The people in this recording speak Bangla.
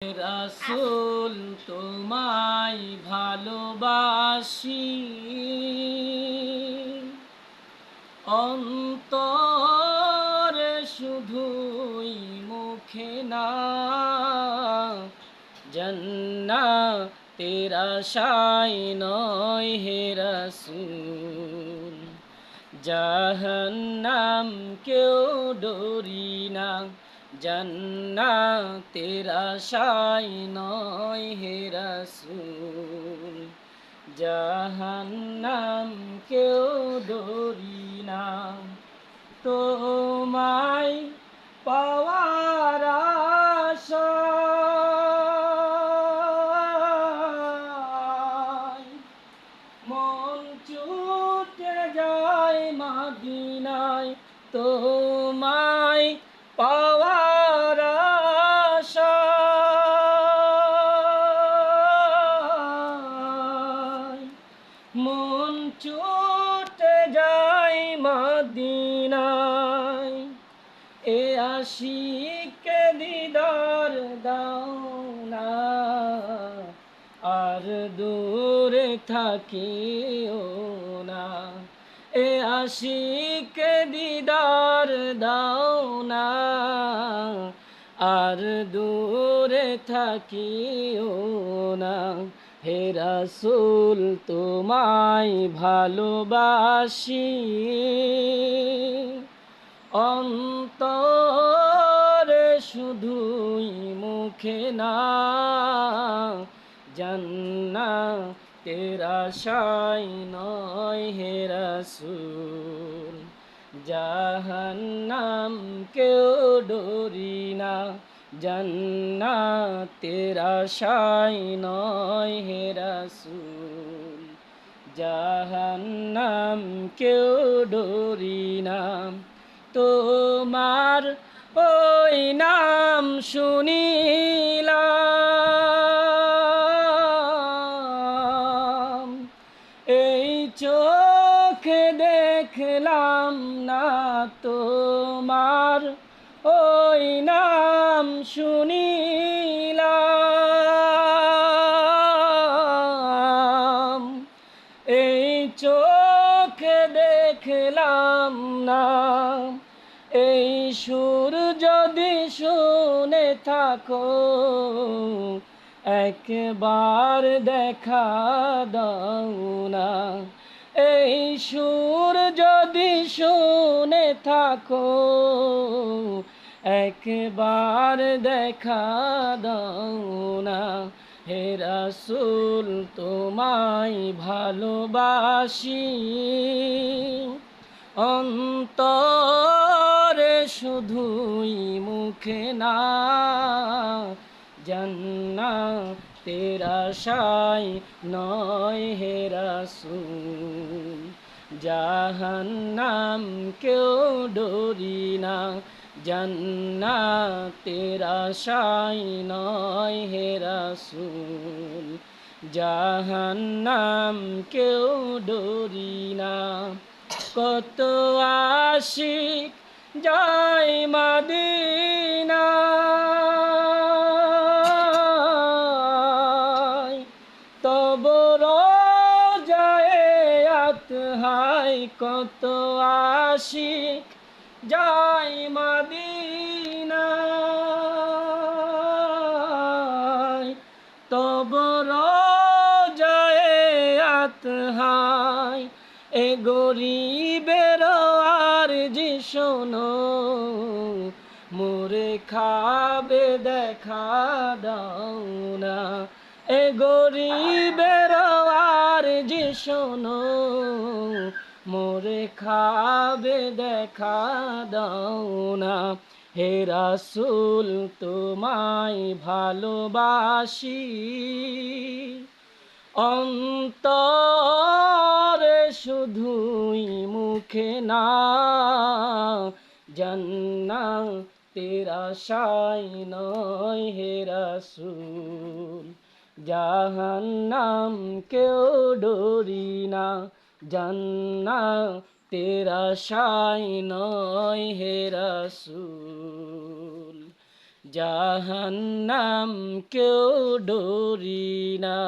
রাসুল তোমায় ভালোবাসি। অন্তরে শুধুই মুখে না জন্না তেরা শাই নয় হে রাসুল। জাহান্নাম কেউ ডরি না জন্না তেরা শাই নয় হে রাসুল, জাহান্নাম কেউ ডরি না। তোমায় পাওয়ার আশায় মন ছুটে যায় মাদিনায় তোমায় পাওয়ার ছুটে যায় মাদিনায়। এ আশিকে দিদার দাও না। আর দূরে থাকিও না। এ আশিকে দিদার দাও না। আর দূরে থাকিও না। হে রাসূল, তোমায় ভালোবাসি। অন্তরে শুধুই মুখে না জান্না তেরা শাই নয় হে রাসূল। জাহান্নাম কেউ ডরি না জান্না তেরা শাই নয় হে রাসূল। জাহান্নাম কেউ ডরি নাম তোমার ওই নাম শুনিলাম। এই চোখে দেখলাম না তোমার শুনিলাম, এই চোখে দেখলাম না, এই সুর যদি শুনে থাকো, একবার দেখা দাও না, এই সুর যদি শুনে থাকো একবার দেখা দাও না। হে রাসূল, তোমায় ভালোবাসি। অন্তরে শুধুই মুখে না জন্না তেরা শাই নয় হে রাসূল। জাহান্নাম কেউ ডরি না জন্না তেরা শাই নয় হে রাসূল, জাহান্নাম কেউ ডরি না। কত আশিক যায় মাদিনা। তব যায় হাই কত আশিক যায় মাদিনা। তব যায় হাই এ গরিবের আর যে শোনো, মোরে খাবে দেখা দাও না। এ গরিবের আর যে শোনো মোরে খাবে দেখা দাও না। হে রাসূল, তোমায় ভালোবাসি। অন্তরে শুধুই মুখে না জন্না তেরা সাই নয় হে রাসূল। জাহান্নাম কেউ ডরি না। জন্না তেরা শাই নয় হে রাসুল। জাহান্নাম কেউ ডোরি না।